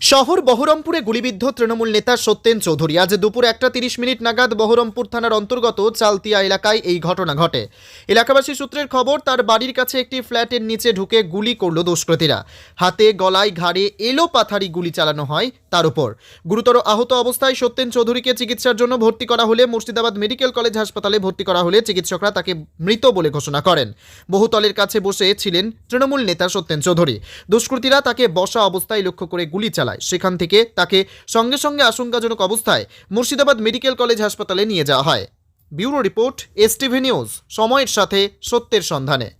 শহর বহরমপুরে গুলিবিদ্ধ তৃণমূল নেতা সত্যেন চৌধুরী। আজ দুপুর একটা তিরিশ মিনিট নাগাদ বহরমপুর থানার অন্তর্গত চালতিয়া এলাকায় এই ঘটনা ঘটে। এলাকাবাসী সূত্রের খবর, তার বাড়ির কাছে একটি ফ্ল্যাটের নিচে ঢুকে গুলি করল দুষ্কৃতীরা। হাতে, গলায়, ঘাড়ে এলো পাথারি গুলি চালানো হয় তার উপর। গুরুতর আহত অবস্থায় সত্যেন চৌধুরীকে চিকিৎসার জন্য ভর্তি করা হলে মুর্শিদাবাদ মেডিকেল কলেজ হাসপাতালে ভর্তি করা হলে চিকিৎসকরা তাকে মৃত বলে ঘোষণা করেন। বহুতলের কাছে বসে ছিলেন তৃণমূল নেতা সত্যেন চৌধুরী। দুষ্কৃতীরা তাকে বসা অবস্থায় লক্ষ্য করে গুলি চালায়। সেখান থেকে তাকে সঙ্গে সঙ্গে আশঙ্কাজনক অবস্থায় মুর্শিদাবাদ মেডিকেল কলেজ হাসপাতালে নিয়ে যাওয়া হয়। Bureau report, S news. সময়ের সাথে সত্যের সন্ধানে।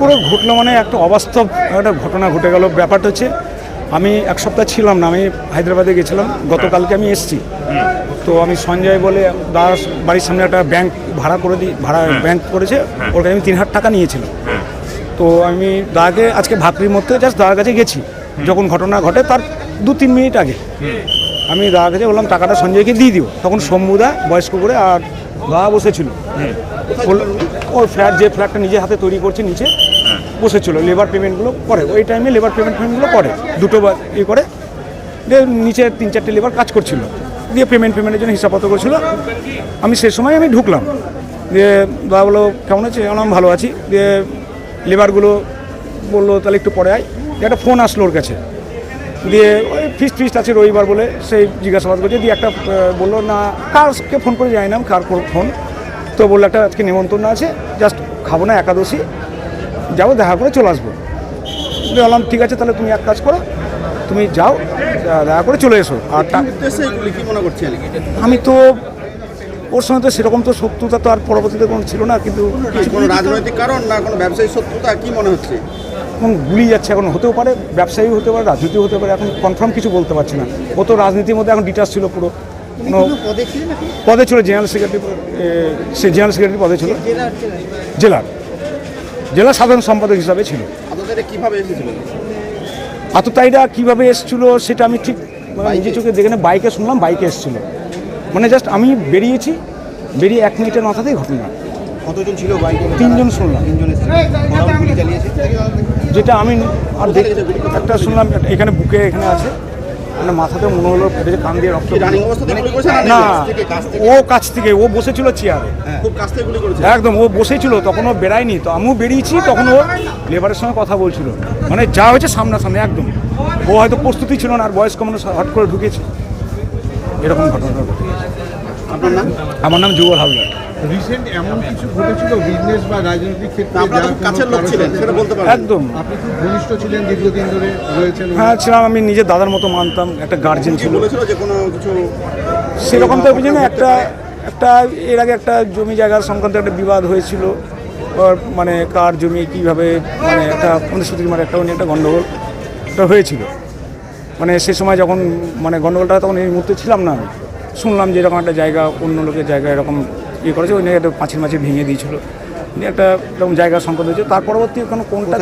করে ঘটলো মানে একটা অবাস্তব একটা ঘটনা ঘটে গেল। ব্যাপারটা হচ্ছে আমি এক সপ্তাহ ছিলাম না আমি হায়দ্রাবাদে গেছিলাম। গতকালকে আমি এসেছি। তো আমি সঞ্জয় বলে দাস বাড়ির সামনে একটা ব্যাংক ভাড়া করে দিই ভাড়া ব্যাংক করেছে। ওর কাছে আমি তিন হাজার টাকা নিয়েছিলাম। তো আমি দাকে আজকে ভাকরির মধ্যে জাস্ট দাদার কাছে গেছি। যখন ঘটনা ঘটে তার দু তিন মিনিট আগে। আমি দাদার কাছে বললাম টাকাটা সঞ্জয়কে দিয়ে দিও। তখন শম্ভুদা বয়স্ক করে আর দাদা বসেছিল। ওর ফ্ল্যাট যে ফ্ল্যাটটা নিজে হাতে তৈরি করছে নিচে বসেছিল লেবার পেমেন্টগুলো করে। ওই টাইমে লেবার পেমেন্ট পেমেন্টগুলো করে। দুটো বা- ইয়ে করে। দিয়ে নিচে তিন চারটে লেবার কাজ করছিল। দিয়ে পেমেন্ট পেমেন্টের জন্য হিসাবপত্র করছিল। আমি সে সময় আমি ঢুকলাম। দিয়ে দাদা বলো কেমন আছে আমি ভালো আছি। দিয়ে লেবারগুলো বলল তাহলে একটু পরে আয়। একটা ফোন আসলো ওর কাছে। দিয়ে ওই ফিস্ট ফিস্ট আছে রবিবার বলে সেই জিজ্ঞাসাবাদ করছে। দিয়ে একটা বলল না কারকে ফোন করে? যাই না কার ফোন তো বলল একটা আজকে নেমন্তন্ন আছে জাস্ট খাব না একাদশী। যাব দেখা করে চলে আসব। বললাম ঠিক আছে তাহলে তুমি এক কাজ করো তুমি যাও দেখা করে চলে এসো। আর আমি তো ওর সঙ্গে তো সেরকম তো শত্রুতা তো আর পরবর্তীতে কোনো ছিল না কিন্তু কোনো রাজনৈতিক কারণ না কোনো ব্যবসায়ী শত্রুতা কি মনে হচ্ছে? এখন গুলি যাচ্ছে এখন হতেও পারে ব্যবসায়ী হতে পারে রাজনীতি হতে পারে এখন কনফার্ম কিছু বলতে পারছি না। ও তো রাজনীতির মধ্যে এখন ডিটাচ ছিল পুরো। কোনো পদে ছিল জেনারেল সেক্রেটারি সে জেনারেল সেক্রেটারি পদে ছিল। জেলার জেলা? সাধারণ সম্পাদক হিসাবে ছিল। কীভাবে এসেছিল? আততায়ীরা কীভাবে এসেছিল সেটা আমি ঠিক মানে নিজে চোখে দেখে বাইকে শুনলাম বাইকে এসেছিল। মানে জাস্ট আমি বেরিয়েছি বেরিয়ে এক মিনিটের মাথাতেই ঘটনা। কতজন ছিল বাইকে? তিনজন শুনলাম। যেটা আমি আর একটা শুনলাম এখানে বুকে এখানে আছে। মানে মাথাতে মনে হলো ফেটেছে কান দিয়ে রক্ত না থেকে কাছ থেকে? ও কাছ থেকে ও বসেছিল চেয়ারে হ্যাঁ, একদম ও বসেছিল তখন ও বেড়ায়নি। তো আমিও বেরিয়েছি তখন ও লেবারের সঙ্গে কথা বলছিল। মানে যা হয়েছে সামনাসামনি একদম। ও হয়তো প্রস্তুতি ছিল না আর বয়স্ক মানুষ হট করে ঢুকেছে। এরকম ঘটনা ঘটে গেছে। আপনার নাম? আমার নাম যুগল হালদার। রিসেন্ট এমন কিছু ঘটেছিল বিজনেস বা রাজনৈতিক ক্ষেত্রে আপনারা খুব কাছের লোক ছিলেন সেটা বলতে পারেন একদম। আপনি খুব ঘনিষ্ঠ ছিলেন দীর্ঘদিন ধরে রয়েছেন? হ্যাঁ ছিলাম আমি নিজের দাদার মতো মানতাম একটা গার্জেন ছিল। বলেছিল যে কোনো কিছু সেরকম তো বুঝি না একটা একটা এর আগে একটা জমি জায়গার সংক্রান্ত একটা বিবাদ হয়েছিল। মানে কার জমি কীভাবে মানে একটা অনুসূতির মানে একটা একটা গণ্ডগোল একটা হয়েছিল। মানে সে সময় যখন মানে গণ্ডগোলটা তখন এই মুহূর্তে ছিলাম না আমি। শুনলাম যে এরকম একটা জায়গা অন্য লোকের জায়গা এরকম ইয়ে করেছে ওই একটা পাঁচিল মাছি ভেঙে দিয়েছিল। নিয়ে একটা এরকম জায়গা সংকট হয়েছে। তার পরবর্তী কোনো কোনটা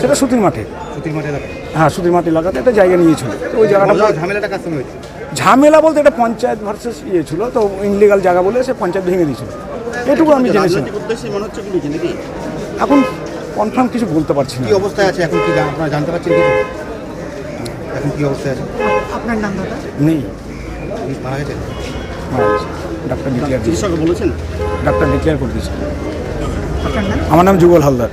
সেটা সুতির মাঠে। মাঠে হ্যাঁ সুতির মাঠ এলাকাতে একটা জায়গা নিয়েছিল। তো ওই জায়গাটা ঝামেলা- ঝামেলাটা বলতে এটা পঞ্চায়েত ভার্সেস ইয়ে ছিল তো ইনলিগাল জায়গা বলে সে পঞ্চায়েত ভেঙে দিয়েছিল। এটুকু আমি মনে নাকি? এখন কনফার্ম কিছু বলতে পারছি না। কি অবস্থায় আছে? এখন কি আপনারা জানতে পারছেন কিছু? এখন কি অবস্থায় আছে? নেই কি মারা গেছে মারা গেছেন ডাক্তার ডিক্লেয়ার চিকিৎসক বলেছেন? ডাক্তার ডিক্লেয়ার করে দিয়েছে। আমার নাম যুগল হালদার।